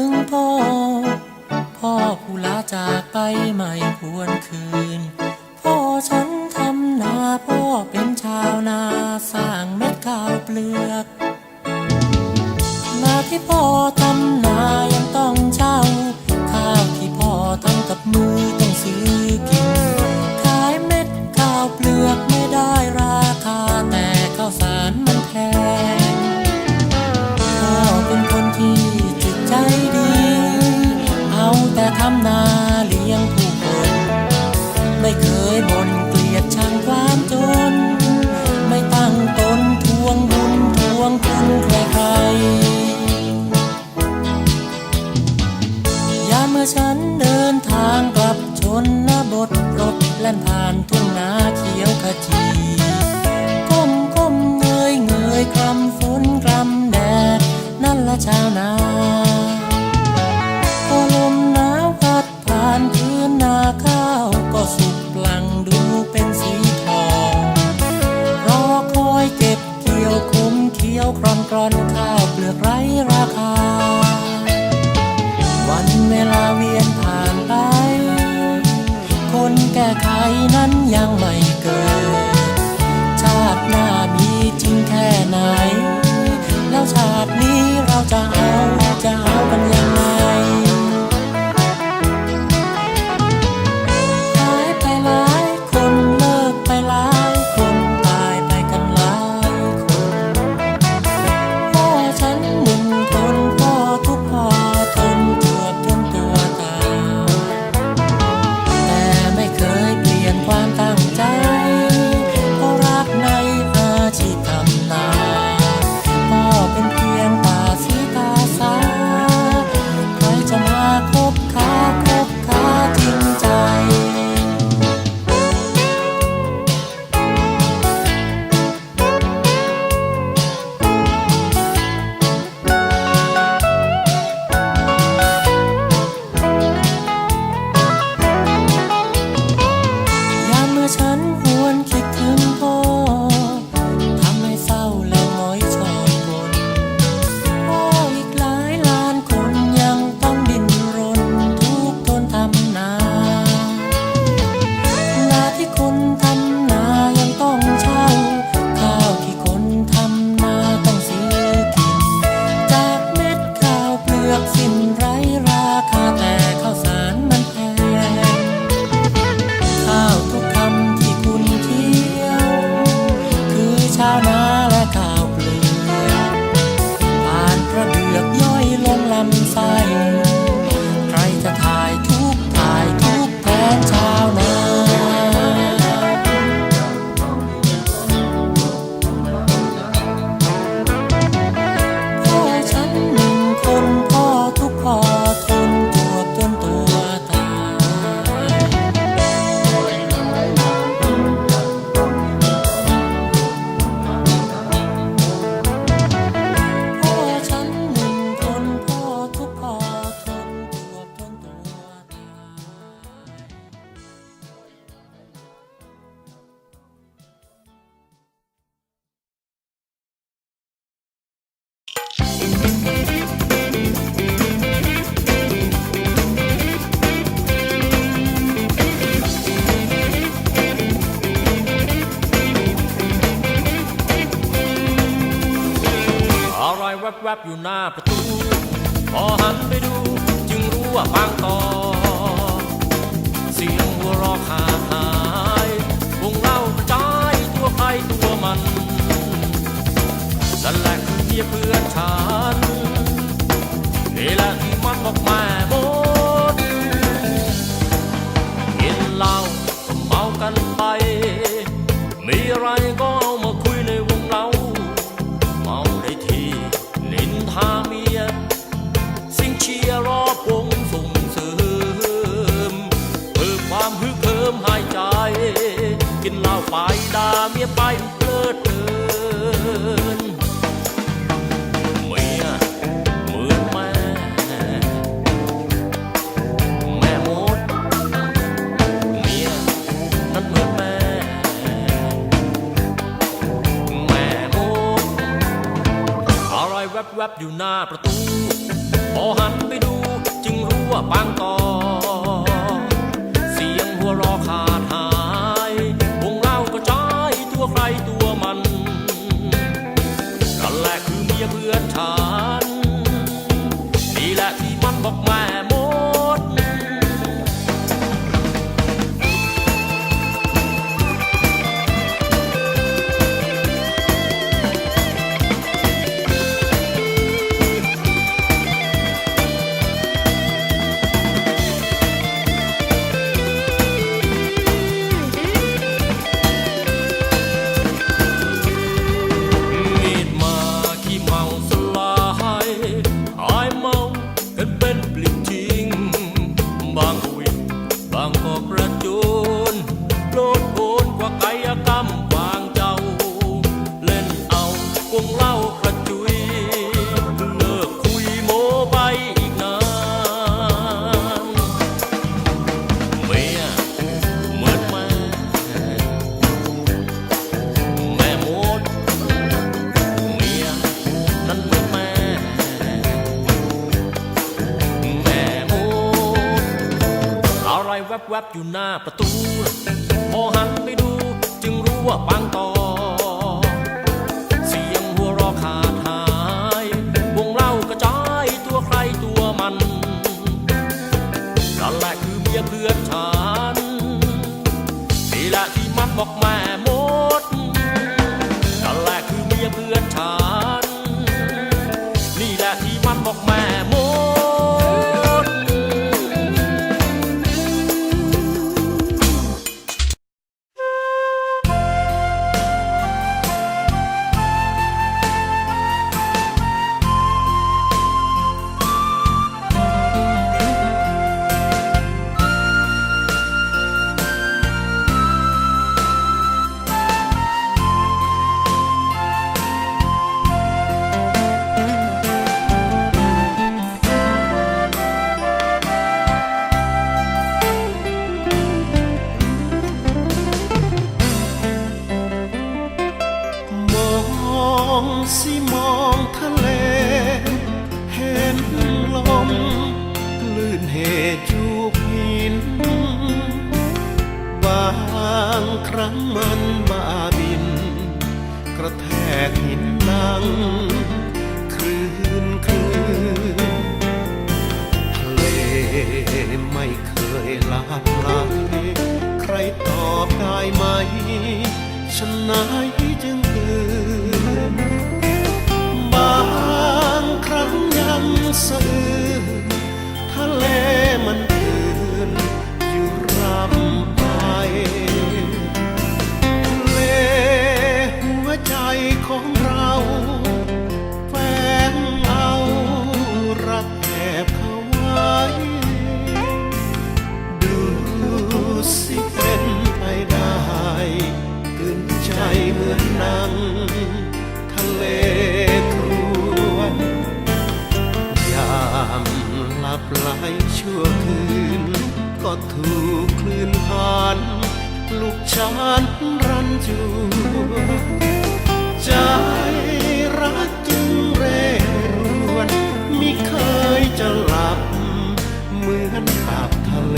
ึงพ่อ พ่อผู้ลาจากไปไม่ควรคืน พ่อฉันทำนาพ่อเป็นชาวนาสร้างเม็ดข้าวเปลือก นาที่พ่อ เคยบ่น กรอนกรอนข้าวเปลือกไร้ราคา วันเวลาวิ ฉัน อยู่หน้าประตู พอหันไปดูจึงรู้ว่าบางตอ เสียงหัวเราะขาดหายวงเล่ากระจายตัวใครตัวมันนั่นแหละคือเมียเพื่อนฉันนี่แหละที่มันบอกแม่ อยู่หน้าประตู แวบๆอยู่หน้าประตู พอหันไปดู จึงรู้ว่าปังตอากเห็นนางคลื่นคลื่นทะเลไม่เคยลาบลายใครตอบได้ไหม ฉันนาย ให้ชั่วคืน ก็ถูกคลื่นผ่าน ลูกชานรันจูใจรักจึงเร่รวนมิเคยจะหลับ เหมือนปาบทะเล